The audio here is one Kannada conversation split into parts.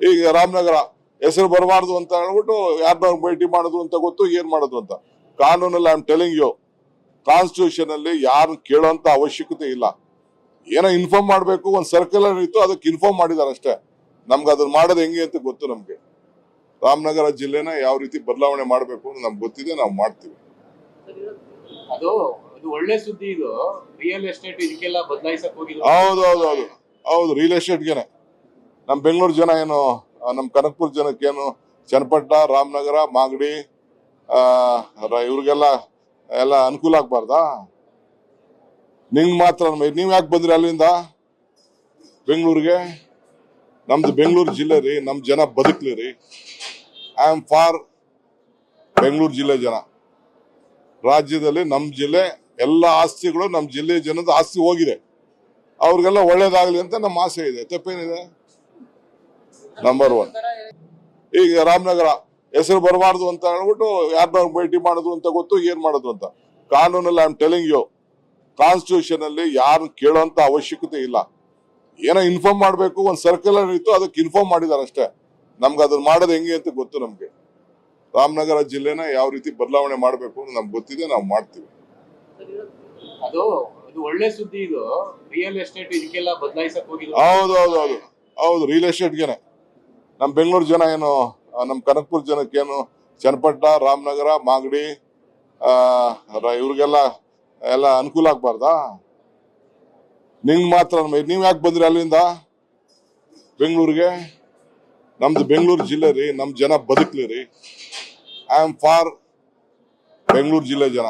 ಈಗ ರಾಮನಗರ ಹೆಸರು ಬರಬಾರ್ದು ಅಂತ ಹೇಳ್ಬಿಟ್ಟು ಯಾರನ್ನ ಭೇಟಿ ಮಾಡೋದು ಅಂತ ಗೊತ್ತು ಏನ್ ಮಾಡೋದು ಅಂತ? ಕಾನೂನಲ್ಲಿ I am telling you constitution ಅಲ್ಲಿ ಯಾರು ಕೇಳೋಂತ ಅವಶ್ಯಕತೆ ಇಲ್ಲ. ಏನೋ ಇನ್ಫಾರ್ಮ್ ಮಾಡ್ಬೇಕು ಒಂದ್ ಸರ್ಕ್ಯುಲರ್ ಇತ್ತು ಅದಕ್ಕೆ ಇನ್ಫಾರ್ಮ್ ಮಾಡಿದಾರ ಅಷ್ಟೇ. ನಮ್ಗೆ ಅದನ್ನ ಮಾಡೋದು ಹೆಂಗೆ ಅಂತ ಗೊತ್ತು ನಮ್ಗೆ. ರಾಮನಗರ ಜಿಲ್ಲೆನ ಯಾವ ರೀತಿ ಬದಲಾವಣೆ ಮಾಡ್ಬೇಕು ಅಂತ ನಮ್ಗೆ ಗೊತ್ತಿದೆ ನಾವು ಮಾಡ್ತೀವಿ. ಅದು ಇದು ಒಳ್ಳೆ ಸುದ್ದಿ ಇದು. ರಿಯಲ್ ಎಸ್ಟೇಟ್ ಇದಕ್ಕೆಲ್ಲ ಬದಲಾಯಿಸಕ್ ಹೋಗಿದ್ರು. ಹೌದು ಹೌದು ಹೌದು. ಹೌದು ರಿಯಲ್ ಎಸ್ಟೇಟ್ಗೆನೆ ನಮ್ಮ ಬೆಂಗಳೂರು ಜನ ಏನು ನಮ್ಮ ಕನಕಪುರ ಜನಕ್ಕೇನು ಚನ್ನಪಟ್ಟ ರಾಮನಗರ, ಮಾಗಡಿ ಇವ್ರಿಗೆಲ್ಲ ಎಲ್ಲ ಅನುಕೂಲ ಆಗ್ಬಾರ್ದಾ? ನಿಂಗ್ ಮಾತ್ರ ನೀವು ಯಾಕೆ ಬಂದ್ರಿ ಅಲ್ಲಿಂದ? ಬೆಂಗಳೂರಿಗೆ? ನಮ್ದು ಬೆಂಗಳೂರು ಜಿಲ್ಲೆ ರೀ, ನಮ್ ಜನ ಬದುಕ್ಲಿ ರೀ. ಐ ಆಮ್ ಫಾರ್ ಬೆಂಗಳೂರು ಜಿಲ್ಲೆ ಜನ. ರಾಜ್ಯದಲ್ಲಿ ನಮ್ಮ ಜಿಲ್ಲೆ, ಎಲ್ಲ ಆಸ್ತಿಗಳು ನಮ್ಮ ಜಿಲ್ಲೆ ಜನದ ಆಸ್ತಿ ಹೋಗಿದೆ. ಅವ್ರಿಗೆಲ್ಲ ಒಳ್ಳೇದಾಗಲಿ ಅಂತ ನಮ್ಮ ಆಸೆ ಇದೆ. ತಪ್ಪೇನಿದೆ? ನಂಬರ್ ಒನ್ ಈಗ ರಾಮನಗರ ಹೆಸರು ಬರಬಾರ್ದು ಅಂತ ಹೇಳ್ಬಿಟ್ಟು ಯಾರನ್ನ ಭೇಟಿ ಮಾಡುದು ಅಂತ ಗೊತ್ತು ಏನ್ ಮಾಡುದು ಅಂತ? ಕಾನೂನಲ್ಲಿ I am telling you constitution ಅಲ್ಲಿ ಯಾರು ಕೇಳುವಂತ ಅವಶ್ಯಕತೆ ಇಲ್ಲ. ಏನೋ ಇನ್ಫಾರ್ಮ್ ಮಾಡ್ಬೇಕು ಒಂದ್ ಸರ್ಕ್ಯುಲರ್ ಇತ್ತು ಅದಕ್ಕೆ ಇನ್ಫಾರ್ಮ್ ಮಾಡಿದಾರೆ ಅಷ್ಟೇ. ನಮ್ಗೆ ಅದನ್ನ ಮಾಡೋದು ಹೆಂಗೆ ಅಂತ ಗೊತ್ತು ನಮ್ಗೆ. ರಾಮನಗರ ಜಿಲ್ಲೆನ ಯಾವ ರೀತಿ ಬದಲಾವಣೆ ಮಾಡ್ಬೇಕು ಅಂತ ನಮ್ಗೆ ಗೊತ್ತಿದೆ ನಾವು ಮಾಡ್ತೀವಿ. ಅದು ಇದು ಒಳ್ಳೆ ಸುದ್ದಿ ಇದು. ರಿಯಲ್ ಎಸ್ಟೇಟ್ ಇದಕ್ಕೆಲ್ಲ ಬದಲಾಯಿಸಕ್ ಹೌದು ಹೌದು ಹೌದು. ಹೌದು ರಿಯಲ್ ಎಸ್ಟೇಟ್ಗೆನೆ ನಮ್ಮ ಬೆಂಗಳೂರು ಜನ ಏನು ನಮ್ಮ ಕನಕಪುರ ಜನಕ್ಕೇನು ಚನ್ನಪಟ್ಟ ರಾಮನಗರ, ಮಾಗಡಿ ಇವ್ರಿಗೆಲ್ಲ ಎಲ್ಲ ಅನುಕೂಲ ಆಗ್ಬಾರ್ದಾ? ನಿಂಗ್ ಮಾತ್ರ ನೀವು ಯಾಕೆ ಬಂದ್ರಿ ಅಲ್ಲಿಂದ? ಬೆಂಗಳೂರಿಗೆ? ನಮ್ದು ಬೆಂಗಳೂರು ಜಿಲ್ಲೆ ರೀ, ನಮ್ ಜನ ಬದುಕ್ಲಿ ರೀ. ಐ ಆಮ್ ಫಾರ್ ಬೆಂಗಳೂರು ಜಿಲ್ಲೆ ಜನ.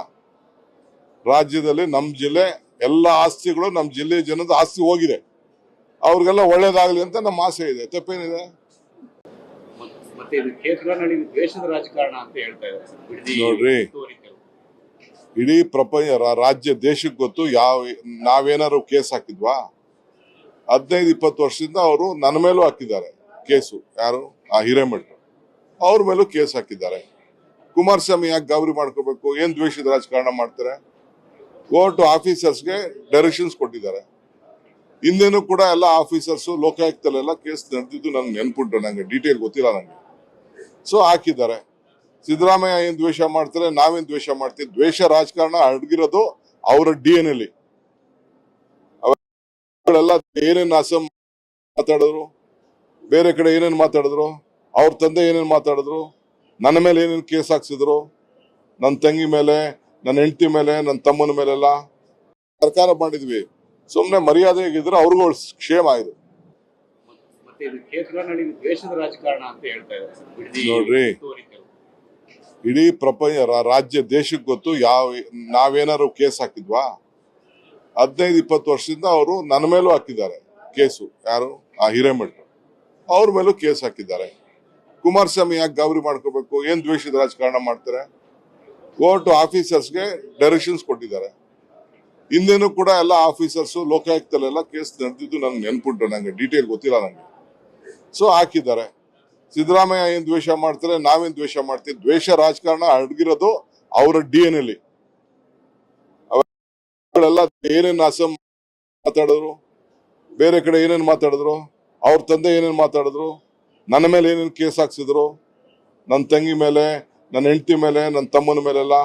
ರಾಜ್ಯದಲ್ಲಿ ನಮ್ ಜಿಲ್ಲೆ, ಎಲ್ಲ ಆಸ್ತಿಗಳು ನಮ್ ಜಿಲ್ಲೆ ಜನದ ಆಸ್ತಿ ಹೋಗಿದೆ. ಅವ್ರಿಗೆಲ್ಲ ಒಳ್ಳೇದಾಗಲಿ ಅಂತ ನಮ್ಮ ಆಸೆ ಇದೆ. ತಪ್ಪೇನಿದೆ? ಮತ್ತೆ ಇದು ಕೇಂದ್ರ ಇದು ದ್ವೇಷದ ರಾಜಕಾರಣ ಅಂತ ಹೇಳ್ತಾ ಇದ್ದಾರೆ ನೋಡ್ರಿ. ಇಡೀ ಪ್ರಪಂಚ ರಾಜ್ಯ ದೇಶಕ್ಕೆ ಗೊತ್ತು ಯಾವ ನಾವೇನಾದ್ರು ಕೇಸ್ ಹಾಕಿದ್ವಾ? ಹದಿನೈದು ಇಪ್ಪತ್ತು ವರ್ಷದಿಂದ ಅವರು ನನ್ನ ಮೇಲೂ ಹಾಕಿದ್ದಾರೆ ಕೇಸು. ಯಾರು? ಆ ಹಿರೇಮಠ. ಅವ್ರ ಮೇಲೂ ಕೇಸ್ ಹಾಕಿದ್ದಾರೆ. ಕುಮಾರಸ್ವಾಮಿ ಯಾಕೆ ಗಾಬರಿ ಮಾಡ್ಕೋಬೇಕು? ಏನ್ ದ್ವೇಷದ ರಾಜಕಾರಣ ಮಾಡ್ತಾರೆ? ಕೋರ್ಟ್ ಆಫೀಸರ್ಸ್ಗೆ ಡೈರೆಕ್ಷನ್ಸ್ ಕೊಟ್ಟಿದ್ದಾರೆ. ಹಿಂದೆನೂ ಕೂಡ ಎಲ್ಲ ಆಫೀಸರ್ಸ್ ಲೋಕಾಯುಕ್ತಲ್ಲೆಲ್ಲ ಕೇಸ್ ನಡೆದಿದ್ದು ನನ್ಗೆ ನೆನ್ಪುಂಟು. ನಂಗೆ ಡೀಟೇಲ್ ಗೊತ್ತಿಲ್ಲ ನಂಗೆ. ಸೊ ಹಾಕಿದ್ದಾರೆ. ಸಿದ್ದರಾಮಯ್ಯ ಏನ್ ದ್ವೇಷ ಮಾಡ್ತಾರೆ, ನಾವೇನ್ ದ್ವೇಷ ಮಾಡ್ತೀವಿ? ದ್ವೇಷ ರಾಜಕಾರಣ ಅಡಗಿರೋದು ಅವರ ಡಿ ಎನ್ ಅಲ್ಲಿ ಅವರೆಲ್ಲ ಏನೇನ್ ಅಸಂ ಮಾತಾಡಿದ್ರು? ಬೇರೆ ಕಡೆ ಏನೇನ್ ಮಾತಾಡಿದ್ರು? ಅವ್ರ ತಂದೆ ಏನೇನ್ ಮಾತಾಡಿದ್ರು? ನನ್ನ ಮೇಲೆ ಏನೇನ್ ಕೇಸ್ ಹಾಕ್ಸಿದ್ರು? ನನ್ನ ತಂಗಿ ಮೇಲೆ ನನ್ನ ಹೆಂಡತಿ ಮೇಲೆ ನನ್ನ ತಮ್ಮನ ಮೇಲೆಲ್ಲ ಸರ್ಕಾರ ಮಾಡಿದ್ವಿ. ಸುಮ್ನೆ ಮರ್ಯಾದೆಗಿದ್ರೆ ಅವ್ರಿಗೂ ಕ್ಷೇಮ ಮತ್ತೆ ಇದು ಕ್ಷೇತ್ರನಲ್ಲಿ ಇದು ದ್ವೇಷದ ರಾಜಕಾರಣ ಅಂತ ಹೇಳ್ತಾ ಇದ್ದಾರೆ ಬಿಡದಿ ನೋಡ್ರಿ. ಇಡೀ ಪ್ರಪಂಚ ರಾಜ್ಯ ದೇಶಕ್ಕೆ ಗೊತ್ತು ಯಾವ ನಾವೇನಾದ್ರು ಕೇಸ್ ಹಾಕಿದ್ವಾ? ಹದಿನೈದು ಇಪ್ಪತ್ತು ವರ್ಷದಿಂದ ಅವರು ನನ್ನ ಮೇಲೂ ಹಾಕಿದ್ದಾರೆ ಕೇಸು. ಯಾರು? ಆ ಹಿರೇಮಠ. ಅವ್ರ ಮೇಲೂ ಕೇಸ್ ಹಾಕಿದ್ದಾರೆ. ಕುಮಾರಸ್ವಾಮಿ ಯಾಕೆ ಗಾಬರಿ ಮಾಡ್ಕೋಬೇಕು? ಏನ್ ದ್ವೇಷದ ರಾಜಕಾರಣ ಮಾಡ್ತಾರೆ? ಕೋರ್ಟ್ ಆಫೀಸರ್ಸ್ಗೆ ಡೈರೆಕ್ಷನ್ಸ್ ಕೊಟ್ಟಿದ್ದಾರೆ. ಹಿಂದೆನೂ ಕೂಡ ಎಲ್ಲ ಆಫೀಸರ್ಸ್ ಲೋಕಾಯುಕ್ತಲ್ಲೆಲ್ಲ ಕೇಸ್ ನಡೆದಿದ್ದು ನಂಗೆ ನೆನ್ಪುಂಟು. ನಂಗೆ ಡೀಟೇಲ್ ಗೊತ್ತಿಲ್ಲ ನಂಗೆ. ಸೊ ಹಾಕಿದ್ದಾರೆ. ಸಿದ್ದರಾಮಯ್ಯ ಏನು ದ್ವೇಷ ಮಾಡ್ತಾರೆ, ನಾವೇನ್ ದ್ವೇಷ ಮಾಡ್ತೀವಿ? ದ್ವೇಷ ರಾಜಕಾರಣ ಅಡಗಿರೋದು ಅವರ ಡಿ ಎನ್ ಅಲ್ಲಿ ಅವರೆಲ್ಲ ಏನೇನು ಅಸಂ ಮಾತಾಡಿದ್ರು, ಬೇರೆ ಕಡೆ ಏನೇನು ಮಾತಾಡಿದ್ರು, ಅವ್ರ ತಂದೆ ಏನೇನು ಮಾತಾಡಿದ್ರು, ನನ್ನ ಮೇಲೆ ಏನೇನು ಕೇಸ್ ಹಾಕ್ಸಿದ್ರು ನನ್ನ ತಂಗಿ ಮೇಲೆ ನನ್ನ ಹೆಂಡತಿ ಮೇಲೆ ನನ್ನ ತಮ್ಮನ ಮೇಲೆಲ್ಲ